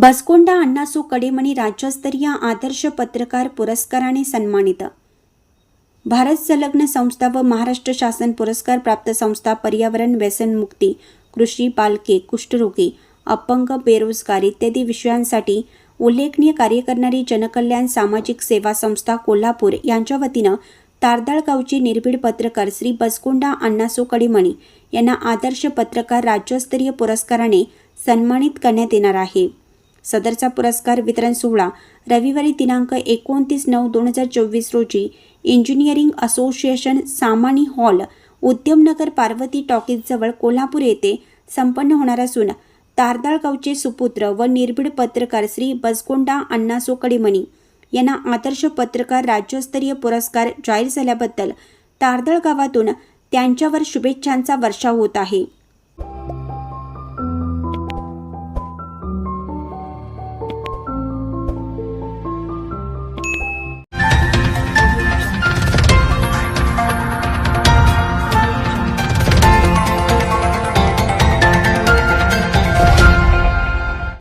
बसकोंडा अण्णासू कडेमणी राज्यस्तरीय आदर्श पत्रकार पुरस्काराने सन्मानित. भारत संलग्न संस्था व महाराष्ट्र शासन पुरस्कार प्राप्त संस्था पर्यावरण व्यसनमुक्ती कृषी बालके कुष्ठरोगी अपंग बेरोजगार इत्यादी विषयांसाठी उल्लेखनीय कार्य करणारी जनकल्याण सामाजिक सेवा संस्था कोल्हापूर यांच्या वतीनं तारदाळ गावचे निर्भीड पत्रकार श्री बसकोंडा अण्णासो कडेमणी यांना आदर्श पत्रकार राज्यस्तरीय पुरस्काराने सन्मानित करण्यात येणार आहे. सदरचा पुरस्कार वितरण सोहळा रविवारी दिनांक एकोणतीस नऊ दोन हजार चोवीस रोजी engineering association Samani hall Udyamnagar Parvati टॉकीजजवळ Kolhapur येथे संपन्न होणार असून तारदाळगावचे सुपुत्र व निर्भीड पत्रकार श्री बसगोंडा अण्णासो कडेमणी यांना आदर्श पत्रकार राज्यस्तरीय पुरस्कार जाहीर झाल्याबद्दल तारदळ गावातून त्यांच्यावर शुभेच्छांचा वर्षाव होत आहे.